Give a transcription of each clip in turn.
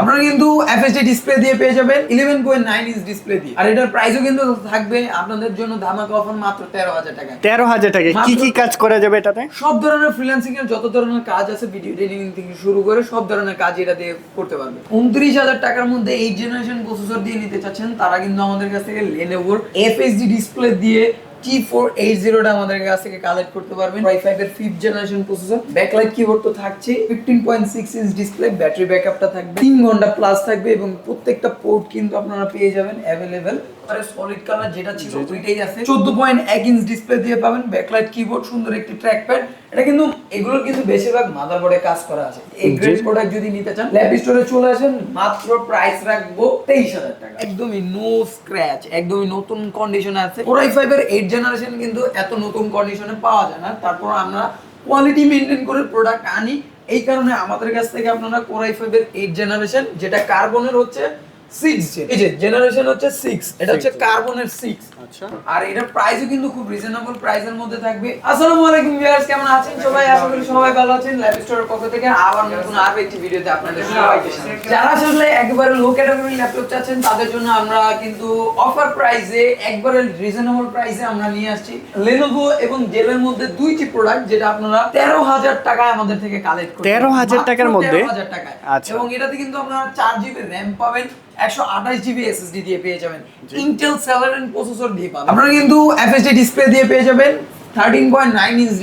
আপনারা কিন্তু FSD display দিয়ে পেয়ে যাবেন eleven point nine inch display দিয়ে। আর এটার প্রাইসও কিন্তু থাকবে আপনাদের জন্য ধামাকা অফার মাত্র তেরো হাজার টাকা। তেরো হাজার টাকা কি কি কাজ করা যাবে এটাতে? সব ধরনের ফ্রিল্যান্সিং এর যত ধরনের কাজ আছে ভিডিও এডিটিং থেকে শুরু করে সব ধরনের কাজ এটা দিয়ে করতে পারবে। উনত্রিশ হাজার টাকার মধ্যে এইট জেনারেশন প্রসেসর দিয়ে নিতে চাচ্ছেন তারা কিন্তু আমাদের কাছ থেকে লেনোভোর এফএসডি ডিসপ্লে দিয়ে টি ফোর এইট জিরোটা আমাদের কাছ থেকে কালেক্ট করতে পারবেন। ফাইভ এর fifth generation processor backlight keyboard তো থাকছে fifteen point six inch display battery ব্যাকআপটা থাকবে। তিন ঘণ্টা প্লাস থাকবে এবং প্রত্যেকটা পোর্ট কিন্তু আপনারা পেয়ে যাবেন অ্যাভেলেবেল আর সলিড কালার যেটা ছিল ওইটাই আছে। চোদ্দ পয়েন্ট এক ইঞ্চ ডিসপ্লে দিয়ে পাবেন। ব্যাকলাইট কিবোর্ড সুন্দর একটি ট্র্যাক প্যাড এটা কিন্তু এগুলোর কিন্তু বেশিরভাগ মাদারবোর্ডে কাজ করা আছে। এই গ্রেড প্রোডাক্ট যদি নিতে চান ল্যাব স্টোরে চলে আসেন মাত্র প্রাইস রাখব তেইশ হাজার টাকা। একদমই নো স্ক্র্যাচ একদমই নতুন কন্ডিশনে আছে। ফোর আই ফাইভ এর এইট জেনারেশন কিন্তু এত নতুন কন্ডিশনে পাওয়া যায় না। তারপর আমরা কোয়ালিটি মেনটেন করে প্রোডাক্ট আনি। এই কারণে আমাদের কাছ থেকে আপনারা কোর আই ফাইভ এর এইট জেনারেশন যেটা কার্বনের হচ্ছে সিক্স এই যে জেনারেশন হচ্ছে সিক্স এটা হচ্ছে কার্বনের সিক্স আচ্ছা। আর এটার প্রাইসও কিন্তু খুব রিজনেবল প্রাইসের মধ্যে থাকবে। আসসালামু আলাইকুম ভিউয়ার্স কেমন আছেন সবাই? আশা করি সবাই ভালো আছেন। লাইভ স্টোরের পক্ষ থেকে আবার নতুন আরও একটি ভিডিওতে আপনাদের সবাইকে যারা আসলে একবারে লো ক্যাটাগরি ল্যাপটপ চাচ্ছেন তাদের জন্য আমরা কিন্তু অফার প্রাইসে একবারে রিজনেবল প্রাইসে আমরা নিয়ে আসছি। লেনোভো এবং ডেলের মধ্যে দুইটি প্রোডাক্ট যেটা আপনারা তেরো হাজার টাকায় আমাদের থেকে কালেক্ট করতে 13,000 টাকার মধ্যে? হাজার টাকায়। আচ্ছা। এবং এটাতে কিন্তু আপনারা চার জিবি র্যাম পাবেন। একশো আঠাশ জিবি এসএসডি দিয়ে পেয়ে যাবেন। ইন্টেল সেভেন প্রসেসর দিয়ে পাবেন। আপনারা কিন্তু এফএসডি ডিসপ্লে দিয়ে পেয়ে যাবেন thirteen point nine inch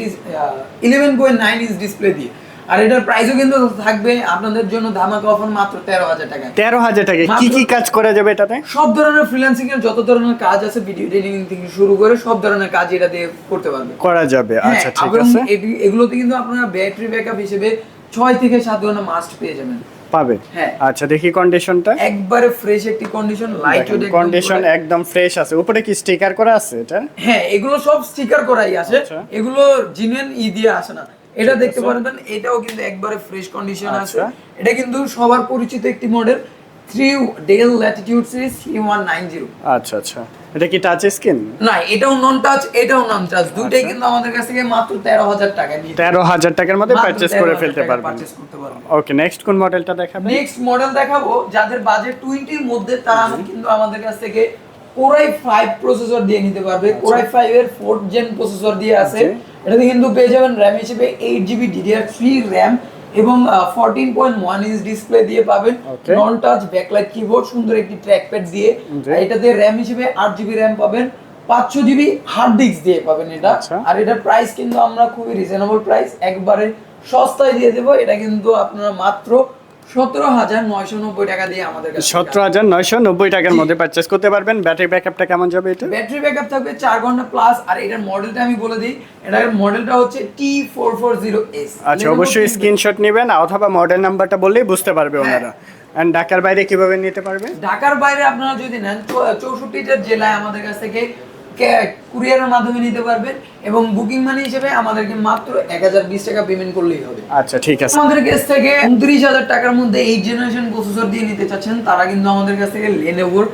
eleven point nine inch display দিয়ে। আর এটার প্রাইসও কিন্তু থাকবে আপনাদের জন্য ধামাকা অফার মাত্র তেরো হাজার টাকা তেরো হাজার টাকা কি কি কাজ করা যাবে এটাতে? সব ধরনের ফ্রিল্যান্সিং এর যত ধরনের কাজ আছে ভিডিও এডিটিং থেকে শুরু করে সব ধরনের কাজ এটা দিয়ে করতে পারবে। করা যাবে। আচ্ছা হ্যাঁ, ঠিক আছে। এগুলোতে কিন্তু আপনারা ব্যাটারি ব্যাকআপ হিসেবে ছয় থেকে সাত ঘণ্টা মাস্ট পেয়ে যাবেন। পাবে। হ্যাঁ। আচ্ছা দেখি কন্ডিশনটা একবারে ফ্রেশ একটি কন্ডিশন লাইট কন্ডিশন একদম ফ্রেশ আছে। উপরে কি স্টিকার করা আছে এটা? হ্যাঁ এগুলো সব স্টিকার করাই আছে। আচ্ছা। এগুলো জিনুইন ই দিয়ে আসে না। এটা দেখতে পারেন এটাও কিন্তু একবারে ফ্রেশ কন্ডিশন আছে। আচ্ছা। এটা কিন্তু সবার পরিচিত একটি model three Dell latitude series three one nine zero আচ্ছা আচ্ছা। এটা কি টাচ স্ক্রিন না এটাও নন টাচ এটাও নন টাচ দুইটাই কিন্তু আমাদের কাছ থেকে মাত্র তেরো হাজার টাকা দিয়ে তেরো হাজার টাকার মধ্যে পারচেস করে ফেলতে পারবেন। পারবেন। ওকে নেক্সট কোন মডেলটা দেখাবেন? নেক্সট মডেল দেখাবো যাদের বাজেট টোয়েন্টির মধ্যে তারা কিন্তু আমাদের কাছ থেকে কোরাই ফাইভ প্রসেসর দিয়ে নিতে পারবে। কোরাই ফাইভ এর ফোর্থ জেন প্রসেসর দিয়ে আছে। এটাতে কিন্তু পেয়ে যাবেন র্যাম হিসেবে eight GB DDR three RAM এবং fourteen point one inch display দিয়ে পাবেন নন টাচ ব্যাকলাইট কিবোর্ড সুন্দর একটি ট্র্যাকপ্যাড দিয়ে। আর এটাতে র্যাম হিসেবে আট জিবি র্যাম পাবেন। পাঁচশো জিবি হার্ড ডিস্ক দিয়ে পাবেন এটা। আচ্ছা। আর এটার প্রাইস কিন্তু আমরা খুবই রিজনেবল প্রাইস একবারে সস্তায় দিয়ে দেবো। এটা কিন্তু আপনারা মাত্র সতেরো হাজার নয়শো নব্বই টাকা দিয়ে আমাদের সতেরো হাজার নয়শো নব্বই টাকার মধ্যে পারচেস করতে পারবেন। ব্যাটারি ব্যাকআপটা কেমন যাবে এটা? ব্যাটারি ব্যাকআপ থাকবে চার ঘণ্টা প্লাস আর এটার মডেলটা আমি বলে দিই। এটার মডেলটা হচ্ছে T four four zero S আচ্ছা অবশ্যই স্ক্রিনশট নেবেন অথবা মডেল নাম্বারটা বললেই বুঝতে পারবে হ্যাঁ। ওনারা। এন্ড ঢাকার বাইরে কীভাবে নিতে পারবে ঢাকার বাইরে আপনারা যদি নেন চৌষট্টিটা জেলায় আমাদের কাছ থেকে কুরিয়ারের মাধ্যমে নিতে পারবেন এবং বুকিং মানি হিসেবে আমাদেরকে মাত্র এক হাজার বিশ টাকা পেমেন্ট করলেই হবে। আচ্ছা ঠিক আছে। আমাদের কাছ থেকে উনত্রিশ হাজার টাকার মধ্যে এইট জেনারেশন প্রসেসর দিয়ে নিতে চাচ্ছেন তারা কিন্তু আমাদের কাছ থেকে লেনোভোর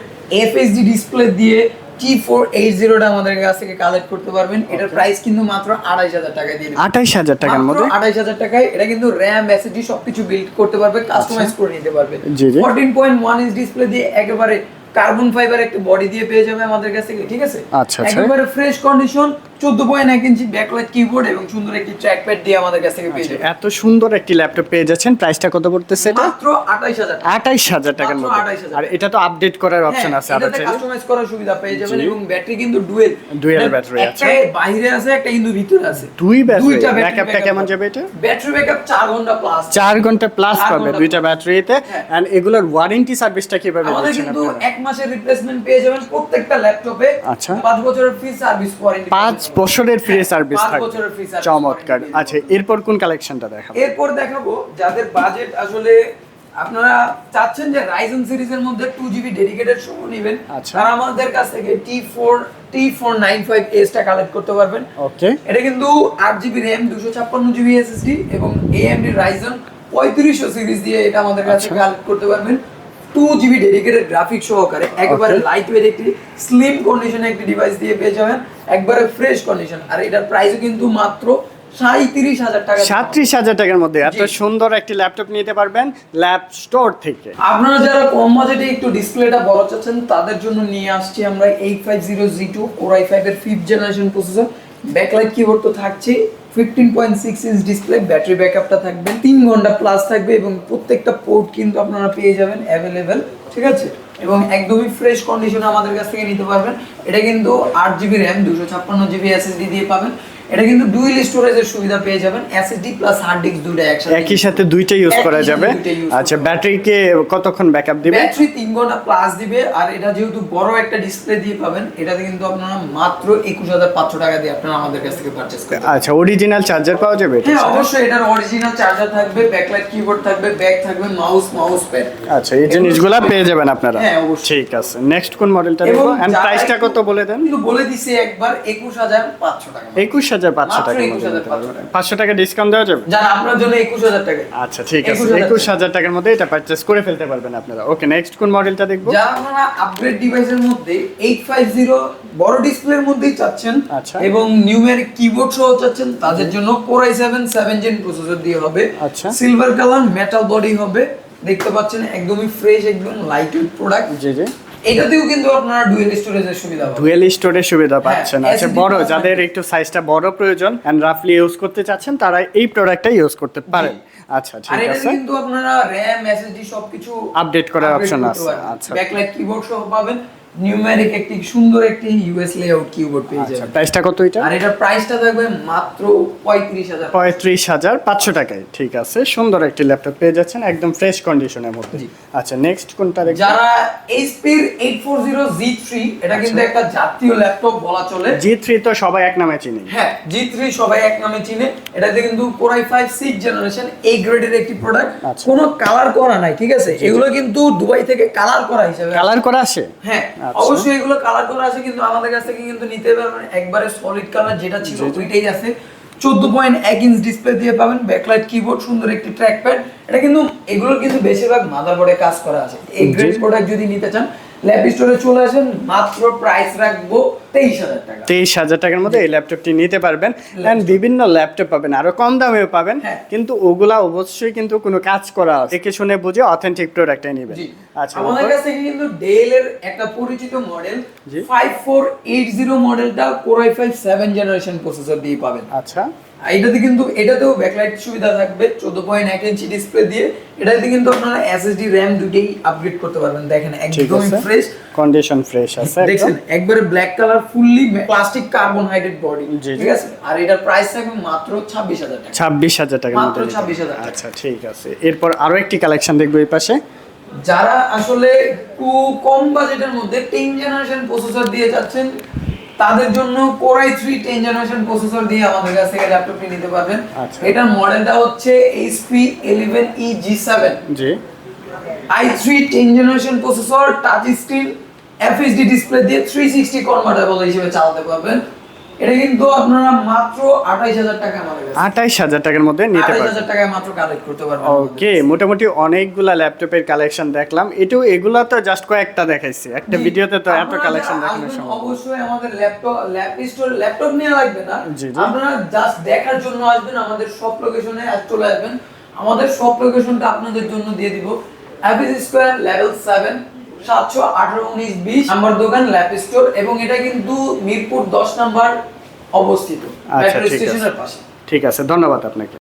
এফএসডি ডিসপ্লে দিয়ে টি ফোর এইট জিরোটা আমাদের কাছ থেকে কালেক্ট করতে পারবেন। এটার প্রাইস কিন্তু মাত্র আড়াইশ হাজার টাকা দিয়ে। আঠাইশ হাজার টাকার মধ্যে? আড়াইশ হাজার টাকায়। এটা কিন্তু র্যাম এসএসডি সবকিছু বিল্ড করতে পারবে কাস্টমাইজ করে নিতে পারবে। আচ্ছা। Fourteen point one inch display দিয়ে একেবারে কার্বন ফাইবার একটা বডি দিয়ে পেয়ে যাবে আমাদের কাছে থেকে ঠিক আছে আচ্ছা, আচ্ছা। একেবারে ফ্রেশ কন্ডিশন চোদ্দ পয়েন্ট এক ইঞ্চি ব্যাকলাইট কিবোর্ড এবং সুন্দর একটি ট্র্যাকপ্যাড দিয়ে আমাদের কাছ থেকে পেয়ে যাবে এত সুন্দর একটি ল্যাপটপ পেয়ে যাচ্ছেন। প্রাইসটা কত পড়তেছে এটা? মাত্র আঠাইশ হাজার আঠাইশ হাজার টাকার মধ্যে। আর এটা তো আপডেট করার অপশন আছে আরও চাইলে। কাস্টমাইজ করার সুবিধা পেয়ে যাবেন এবং ব্যাটারি কিন্তু ডুয়েল Dual battery আছে। বাইরে আছে একটা কিন্তু ভিতরে আছে। দুই ব্যাটারি ব্যাকআপটা কেমন যাবে এটা? ব্যাটারি ব্যাকআপ 4 ঘণ্টা প্লাস চার ঘণ্টা প্লাস পাবে দুইটা ব্যাটারিতে হ্যাঁ। এন্ড এগুলোর ওয়ারেন্টি সার্ভিসটা কীভাবে আমাদের কিন্তু এক মাসের রিপ্লেসমেন্ট পেয়ে যাবেন প্রত্যেকটা ল্যাপটপে আচ্ছা। 5 বছরের ফ্রি সার্ভিস ওয়ারেন্টি পাঁচ বছরের ফ্রি সার্ভিস হ্যাঁ, পাঁচ থাকবে। চমৎকার। আচ্ছা এরপর কোন কালেকশনটা দেখাবো? এরপর দেখাবো যাদের বাজেট আসলে আপনারা চাচ্ছেন যে রাইজেন সিরিজের মধ্যে টু জিবি ডেডিকেটেড সহ নেবেন আচ্ছা। তারা আমাদের কাছ থেকে T four T four nine five এসটা collect করতে পারবেন। ওকে। এটা কিন্তু আট জিবি র্যাম দুশো ছাপ্পান্ন জিবি এসএসডি এবং এএমডি রাইজন পঁয়ত্রিশশো সিরিজ দিয়ে এটা আমাদের কাছে আচ্ছা। কালেক্ট করতে পারবেন। টু জিবি ডেডিকেটেড গ্রাফিক সহকারে একবারে লাইট ওয়েট একটি স্লিম কন্ডিশনে একটি ডিভাইস দিয়ে পেয়ে যাবেন। একবারে ফ্রেশ কন্ডিশন আর এটার প্রাইসও কিন্তু মাত্র সাঁত্রিশ হাজার টাকার মধ্যে। এত সুন্দর একটি ল্যাপটপ নিতে পারবেন ল্যাপ স্টোর থেকে। আপনারা যারা কম বাজেটে একটু ডিসপ্লেটা বড় চাচ্ছেন তাদের জন্য নিয়ে আসছি আমরা eight five zero G two core I five এর fifth generation processor backlight keyboard তো থাকছে fifteen point six inch display battery ব্যাকআপটা থাকবে, তিন ঘণ্টা প্লাস থাকবে এবং প্রত্যেকটা পোর্ট কিন্তু আপনারা পেয়ে যাবেন অ্যাভেলেবেল ঠিক আছে? এবং একদমই ফ্রেশ কন্ডিশনে আমাদের কাছ থেকে নিতে পারবেন। এটা কিন্তু আট জিবি র্যাম দুশো ছাপ্পান্ন জিবি এসএসডি দিয়ে পাবেন। এটা কিন্তু ডুয়েল স্টোরেজের সুবিধা পেয়ে যাবেন এসএসডি প্লাস হার্ড ডিস্ক দুটো একসাথে একই সাথে দুইটা ইউজ করা যাবে? আচ্ছা ব্যাটারিকে কতক্ষণ ব্যাকআপ দিবে? ব্যাটারি তিন ঘণ্টা প্লাস দিবে আর এটা যেহেতু বড় একটা ডিসপ্লে দিয়ে পাবেন এটাতে কিন্তু আপনারা মাত্র একুশ হাজার পাঁচশো টাকা দিয়ে আপনারা আমাদের কাছ থেকে পারচেস করতে। আচ্ছা অরিজিনাল চার্জার পাওয়া যাবে হ্যাঁ অবশ্যই এটার অরিজিনাল চার্জার থাকবে ব্যাকলাইট কিবোর্ড থাকবে ব্যাগ থাকবে মাউস মাউস প্যাড আচ্ছা এই জিনিসগুলো পেয়ে যাবেন আপনারা? হ্যাঁ, অবশ্যই। ঠিক আছে নেক্সট কোন মডেলটা দেখব? এন্ড প্রাইসটা কত বলে দেন? কিন্তু বলে দিছি একবার একুশ হাজার পাঁচশো টাকা। একুশ হাজার পাঁচশো টাকা পাঁচশো। টাকা ডিসকাউন্ট দেওয়া যাবে? আপনার জন্য একুশ হাজার টাকা। আচ্ছা ঠিক আছে। একুশ হাজার টাকার মধ্যে এটা পারচেস করে ফেলতে পারবেন আপনারা। ওকে নেক্সট কোন মডেলটা দেখব? যারা আপনারা আপগ্রেড ডিভাইসের মধ্যে এইট ফাইভ জিরো বড় ডিসপ্লের মধ্যেই চাচ্ছেন আচ্ছা। এবং নিউমেরিক কিবোর্ড সহ চাচ্ছেন তাদের জন্য core I seven seven gen processor দিয়ে হবে। আচ্ছা। সিলভার কালার মেটাল বডি হবে। দেখতে পাচ্ছেন একদমই ফ্রেশ একদম লাইট প্রোডাক্ট জি জি। এটাতেও কিন্তু আপনারা ডুয়েল স্টোরেজের সুবিধা পাবেন। ডুয়েল স্টোরেজের সুবিধা হ্যাঁ, পাচ্ছেন। আচ্ছা বড় যাদের একটু সাইজটা বড় প্রয়োজন এন্ড রাফলি ইউজ করতে চাচ্ছেন তারা এই প্রোডাক্টটা ইউজ করতে পারেন। আচ্ছা ঠিক আছে। কিন্তু আপনারা র্যাম এসএসডি সবকিছু আপডেট করার অপশন আছে, আচ্ছা। ব্যাকলাইট কিবোর্ড সহ পাবেন। নিউমেরিক একটি সুন্দর একটি ইউএস লেআউট কিবোর্ড পেয়ে আচ্ছা যাবেন। প্রাইসটা কত এটা? আর এটার প্রাইসটা থাকবে মাত্র পঁয়ত্রিশ হাজার পঁয়ত্রিশ হাজার পাঁচশো টাকায় ঠিক আছে। সুন্দর একটি ল্যাপটপ পেয়ে যাচ্ছেন একদম ফ্রেশ কন্ডিশনের মধ্যে। আচ্ছা নেক্সট কোনটা দেখবেন যারা জিরো জি থ্রি এটা কিন্তু একটা জাতীয় ল্যাপটপ বলা চলে। জি থ্রি তো সবাই এক নামে চিনি। হ্যাঁ জি থ্রি সবাই এক নামে চিনে। এটাতে কিন্তু কোরাই ফাইভ সিক্স জেনারেশন এই গ্রেডের একটি প্রোডাক্ট আচ্ছা। কোনো কালার করা নাই ঠিক আছে? এগুলো কিন্তু দুবাই থেকে কালার করা হিসেবে কালার করা আসে হ্যাঁ আচ্ছা। অবশ্যই এগুলো কালার করা আছে কিন্তু আমাদের কাছ থেকে কিন্তু নিতে পারবেন একবারে সলিড কালার যেটা ছিল ওইটাই আছে। চোদ্দ পয়েন্ট এক ইঞ্চ ডিসপ্লে দিয়ে পাবেন ব্যাকলাইট কিবোর্ড সুন্দর একটি ট্র্যাক প্যাড এটা কিন্তু এগুলোর কিন্তু বেশিরভাগ মাদারবোর্ডে কাজ করা আছে। এই গ্রেড প্রোডাক্ট যদি নিতে চান ল্যাপ স্টোরে চলে আসেন মাত্র প্রাইস রাখব তেইশ হাজার টাকা। তেইশ হাজার টাকার মধ্যে এই ল্যাপটপটি নিতে পারবেন। এন্ড বিভিন্ন ল্যাপটপ পাবেন আরও কম দামেও পাবেন। হ্যাঁ। কিন্তু ওগুলা অবশ্যই কিন্তু কোনো কাজ করা আছে। দেখে শুনে বুঝে অথেন্টিক প্রোডাক্টটাই নেবেন। আচ্ছা আমাদের? কাছ কিন্তু ডেল এর একটা পরিচিত model five four eight zero মডেলটা core I five seven generation processor দিয়ে পাবেন। আচ্ছা। এটাতে কিন্তু এটাতেও ব্যাকলাইট সুবিধা থাকবে চোদ্দ পয়েন্ট এক ইঞ্চি ডিসপ্লে দিয়ে। এটাতে কিন্তু আপনারা এসএসডি র্যাম দুটেই আপগ্রেড করতে পারবেন। দেখেন আছে। ফ্রেশ কন্ডিশন ফ্রেশ আছে একদম একবারে black colour fully plastic carbon hydrate body. ঠিক আছে? আর এটার প্রাইস থাকবে মাত্র ছাব্বিশ হাজার টাকা। ছাব্বিশ হাজার টাকার মাত্র 26,000 টাকা। আচ্ছা ঠিক আছে। এরপর আরও একটি কালেকশন দেখব এই পাশে। যারা আসলে একটু কম বাজেটের মধ্যে টেন জেনারেশন প্রসেসর দিয়ে যাচ্ছেন তাদের জন্য core I three ten generation processor দিয়ে আমাদের কাছ থেকে ল্যাপটপটি নিতে পারবেন। আচ্ছা। এটার মডেলটা হচ্ছে HP eleven E G. Seven I three ten generation processor touch screen FSD display দিয়ে থ্রি সিক্সটি কনভার্টেবল হিসেবে চালাতে পারবেন। এটা কিন্তু আপনারা মাত্র আঠাইশ হাজার টাকা আমাদের কাছে। আঠাইশ হাজার টাকার মধ্যে নিতে পারবেন। হাজার টাকায় মাত্র কালেক্ট করতে পারবেন ওকে মোটামুটি অনেকগুলা ল্যাপটপের কালেকশন দেখলাম। এটাও এগুলা তো জাস্ট কয়েকটা দেখাইছি। একটা ভিডিওতে তো এত কালেকশন দেখানো সম্ভব। অবশ্যই আমাদের ল্যাপটপ ল্যাপ স্টোর ল্যাপটপ নিয়ে লাগবে না। আপনারা জাস্ট দেখার জন্য আসবেন আমাদের সব লোকেশনে চলে আসবেন। আমাদের সব লোকেশনটা আপনাদের জন্য দিয়ে দিব। অ্যাপিস স্কোয়ার লেভেল সেভেন সাতশো আঠারো উনিশ বিশ নাম্বার দোকান ল্যাপ স্টোর এবং এটা কিন্তু মিরপুর দশ নাম্বার অবস্থিত। আচ্ছা স্টেশনের পাশে। ঠিক আছে ধন্যবাদ আপনাকে।